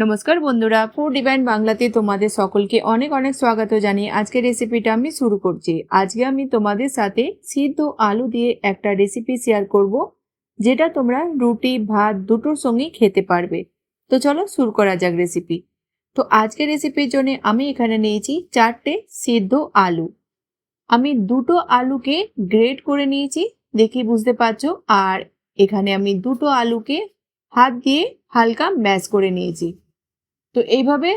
নমস্কার বন্ধুরা food divine বাংলাতে তোমাদের সকলকে অনেক অনেক স্বাগত জানিয়ে আজকের রেসিপিটা আমি শুরু করছি। আজকে আমি তোমাদের সাথে সিদ্ধ আলু দিয়ে একটা রেসিপি শেয়ার করব, যেটা তোমরা রুটি, ভাত দুটোর সঙ্গেই খেতে পারবে। তো চলো শুরু করা যাক রেসিপি তো আজকের রেসিপির জন্য আমি এখানে নিয়েছি চারটে সিদ্ধ আলু। আমি দুটো আলুকে গ্রেট করে নিয়েছি, দেখি বুঝতে পারছ? আর এখানে আমি দুটো আলুকে হাত দিয়ে হালকা ম্যাশ করে নিয়েছি। তো এইভাবে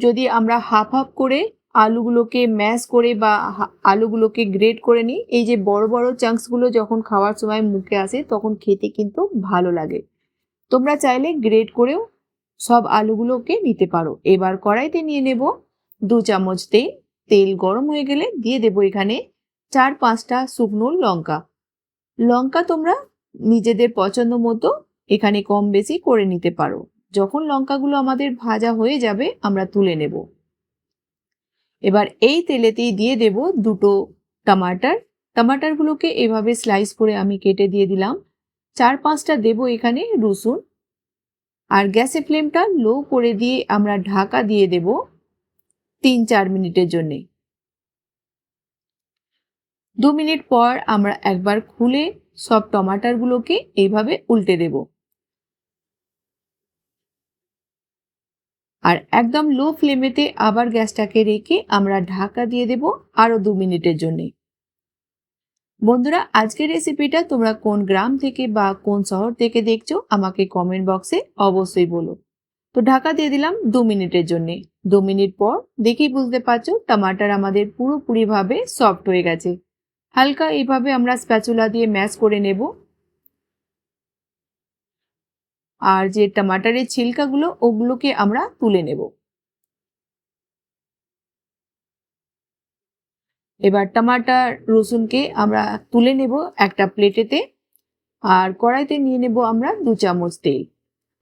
যদি আমরা হাফ হাফ করে আলুগুলোকে ম্যাশ করে বা আলুগুলোকে গ্রেট করে নিই, এই যে বড় বড় চাংসগুলো যখন খাওয়ার সময় মুখে আসে, তখন খেতে কিন্তু ভালো লাগে। তোমরা চাইলে গ্রেট করেও সব আলুগুলোকে নিতে পারো। এবার কড়াইতে নিয়ে নেব দু চামচ তেল। তেল গরম হয়ে গেলে দিয়ে দেবো এখানে চার পাঁচটা শুকনো লঙ্কা। লঙ্কা তোমরা নিজেদের পছন্দ মতো এখানে কম বেশি করে নিতে পারো। যখন লঙ্কাগুলো আমাদের ভাজা হয়ে যাবে, আমরা তুলে নেব। এবার এই তেলেতেই দিয়ে দেব দুটো টমাটার। টমাটারগুলোকে এভাবে স্লাইস করে আমি কেটে দিয়ে দিলাম। চার পাঁচটা দেব এখানে রসুন। আর গ্যাসের ফ্লেমটা লো করে দিয়ে আমরা ঢাকা দিয়ে দেব তিন চার মিনিটের জন্যে। দু মিনিট পর আমরা একবার খুলে সব টমাটারগুলোকে এইভাবে উল্টে দেবো। আর একদম লো ফ্লেমেতে আবার গ্যাসটাকে রেখে আমরা ঢাকা দিয়ে দেব আরও দু মিনিটের জন্য। বন্ধুরা, আজকের রেসিপিটা তোমরা কোন গ্রাম থেকে বা কোন শহর থেকে দেখছ আমাকে কমেন্ট বক্সে অবশ্যই বলো। তো ঢাকা দিয়ে দিলাম দু মিনিটের জন্য। দু মিনিট পর দেখেই বুঝতে পারছ টমাটার আমাদের পুরোপুরিভাবে সফট হয়ে গেছে। হালকা এইভাবে আমরা স্প্যাচুলা দিয়ে ম্যাশ করে নেব। আর যে টমাটারের ছিলকাগুলো, ওগুলোকে আমরা তুলে নেব। এবার টমাটার, রসুনকে আমরা তুলে নেব একটা প্লেটেতে আর কড়াইতে নিয়ে নেব আমরা দু চামচ তেল।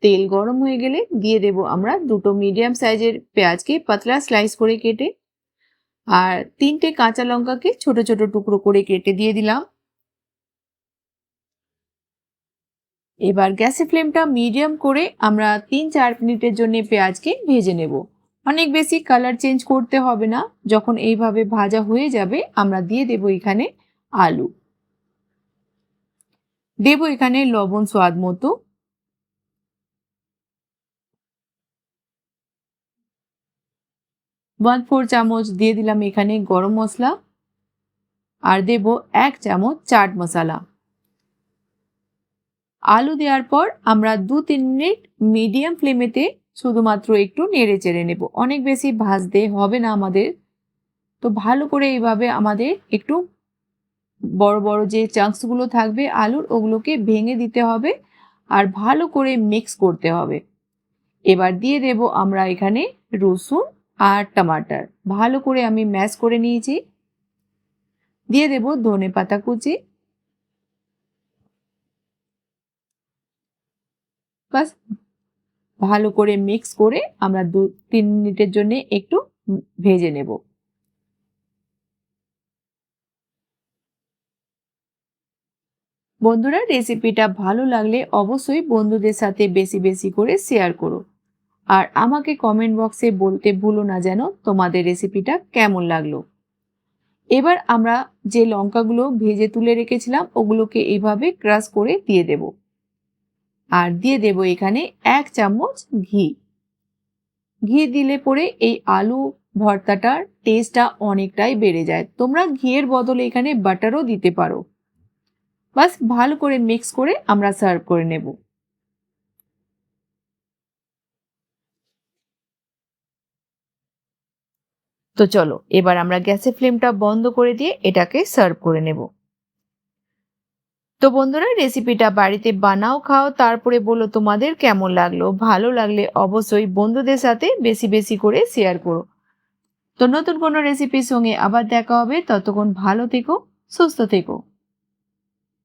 তেল গরম হয়ে গেলে দিয়ে দেব আমরা দুটো মিডিয়াম সাইজের পেঁয়াজকে পাতলা স্লাইস করে কেটে আর তিনটে কাঁচা লঙ্কাকে ছোট ছোট টুকরো করে কেটে দিয়ে দিলাম। এবার গ্যাসের ফ্লেমটা মিডিয়াম করে আমরা তিন চার মিনিটের জন্য পেঁয়াজকে ভেজে নেব। অনেক বেশি কালার চেঞ্জ করতে হবে না, যখন এইভাবে ভাজা হয়ে যাবে আমরা দিয়ে দেব এখানে আলু। দেব এখানে লবণ স্বাদ মতো। ওয়ান ফোর চামচ দিয়ে দিলাম এখানে গরম মশলা। আর দেব এক চামচ চাট মশলা। আলু দেওয়ার পর আমরা দু তিন মিনিট মিডিয়াম ফ্লেমেতে শুধুমাত্র একটু নেড়ে চেড়ে নেব। অনেক বেশি ভাজতে হবে না আমাদের। তো ভালো করে এইভাবে আমাদের একটু বড় বড় যে চাংসগুলো থাকবে আলুর, ওগুলোকে ভেঙে দিতে হবে আর ভালো করে মিক্স করতে হবে। এবার দিয়ে দেব আমরা এখানে রসুন আর টমাটার। ভালো করে আমি ম্যাশ করে নিয়েছি। দিয়ে দেব ধনে পাতা কুচি। বাস ভালো করে মিক্স করে আমরা দু, তিন মিনিটের জন্য একটু ভেজে নেব। বন্ধুরা রেসিপিটা ভালো লাগলে অবশ্যই বন্ধুদের সাথে বেশি বেশি করে শেয়ার করো। আর আমাকে কমেন্ট বক্সে বলতে ভুলো না যেন তোমাদের রেসিপিটা কেমন লাগল। এবার আমরা যে লঙ্কাগুলো ভেজে তুলে রেখেছিলাম, ওগুলোকে এইভাবে ক্রাশ করে দিয়ে দেবো। আর দিয়ে দেব এখানে এক চামচ ঘি। ঘি দিলে পরে এই আলু ভর্তাটার টেস্টটা অনেকটাই বেড়ে যায়। তোমরা ঘিয়ের বদলে এখানে বাটারও দিতে পারো। বাস ভালো করে মিক্স করে আমরা সার্ভ করে নেব। তো চলো, এবার আমরা গ্যাসের ফ্লেমটা বন্ধ করে দিয়ে এটাকে সার্ভ করে নেব। তো বন্ধুরা রেসিপিটা বাড়িতে বানাও, খাও, তারপরে বলো তোমাদের কেমন লাগল? ভালো লাগলে অবশ্যই বন্ধুদের সাথে বেশি বেশি করে শেয়ার করো। তো নতুন কোনো রেসিপির সঙ্গে আবার দেখা হবে। ততক্ষণ ভালো থেকো, সুস্থ থেকো।